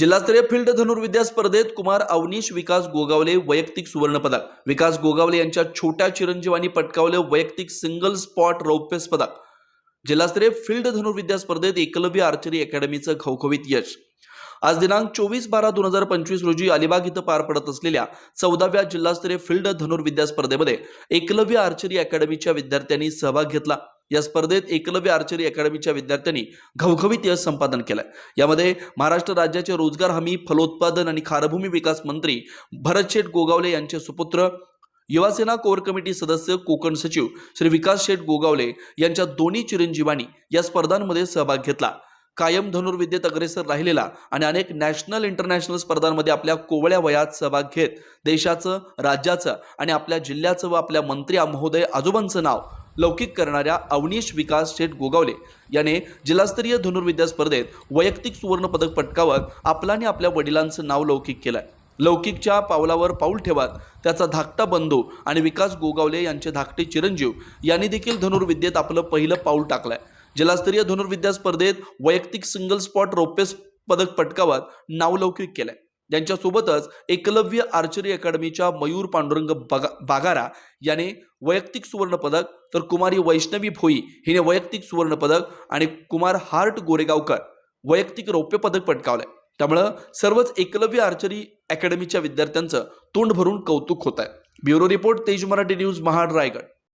जिल्हास्तरीय फील्ड धनुर्विद्या स्पर्धेत कुमार अवनीश विकास गोगावले वैयक्तिक सुवर्णपदक. विकास गोगावले यांच्या छोट्या चिरंजीवानी पटकावले वैयक्तिक सिंगल स्पॉट रौप्य पदक जिल्हास्तरीय फील्ड धनुर्विद्या स्पर्धेत एकलव्य आर्चरी अकॅडमीचं खवखवीत यश. आज दिनांक चोवीस बारा दोन हजार पंचवीस रोजी अलिबाग इथं पार पडत असलेल्या चौदाव्या जिल्हास्तरीय फील्ड धनुर्विद्या स्पर्धेमध्ये एकलव्य आर्चरी अकॅडमीच्या विद्यार्थ्यांनी सहभाग घेतला. या स्पर्धेत एकलव्य आर्चरी अकॅडमीच्या विद्यार्थ्यांनी घवघवीत यश संपादन केलंय. यामध्ये महाराष्ट्र राज्याचे रोजगार हमी फलोत्पादन आणि खारभूमी विकास मंत्री भरत शेठ गोगावले यांचे सुपुत्र युवासेना कोर कमिटी सदस्य कोकण सचिव श्री विकास शेठ गोगावले यांच्या दोन्ही चिरंजीवांनी या स्पर्धांमध्ये सहभाग घेतला. कायम धनुर्विद्येत अग्रेसर राहिलेला आणि अनेक नॅशनल इंटरनॅशनल स्पर्धांमध्ये आपल्या कोवळ्या वयात सहभाग घेत देशाचं राज्याचं आणि आपल्या जिल्ह्याचं व आपल्या मंत्री महोदय आजोबांचं नाव लौकिक करणाऱ्या अवनीश विकास शेठ गोगावले याने जिल्हास्तरीय धनुर्विद्या स्पर्धेत वैयक्तिक सुवर्णपदक पटकावत आपला आणि आपल्या वडिलांचं नाव लौकिक केलंय. लौकिकच्या पावलावर पाऊल ठेवत त्याचा धाकटा बंधू आणि विकास गोगावले यांचे धाकटे चिरंजीव यांनी देखील धनुर्विद्येत आपलं पहिलं पाऊल टाकलंय. जिल्हास्तरीय धनुर्विद्या स्पर्धेत वैयक्तिक सिंगल स्पॉट रौप्य पदक पटकावत नावलौकिक केलंय. यांच्यासोबतच एकलव्य आर्चरी अकॅडमीच्या मयूर पांडुरंग बगा बागारा याने वैयक्तिक सुवर्णपदक तर कुमारी वैष्णवी भोई हिने वैयक्तिक सुवर्णपदक आणि कुमार हार्ट गोरेगावकर वैयक्तिक रौप्य पदक पटकावलंय. त्यामुळं सर्वच एकलव्य आर्चरी अकॅडमीच्या विद्यार्थ्यांचं तोंड भरून कौतुक होत आहे ब्युरो रिपोर्ट तेज मराठी न्यूज महाड रायगड.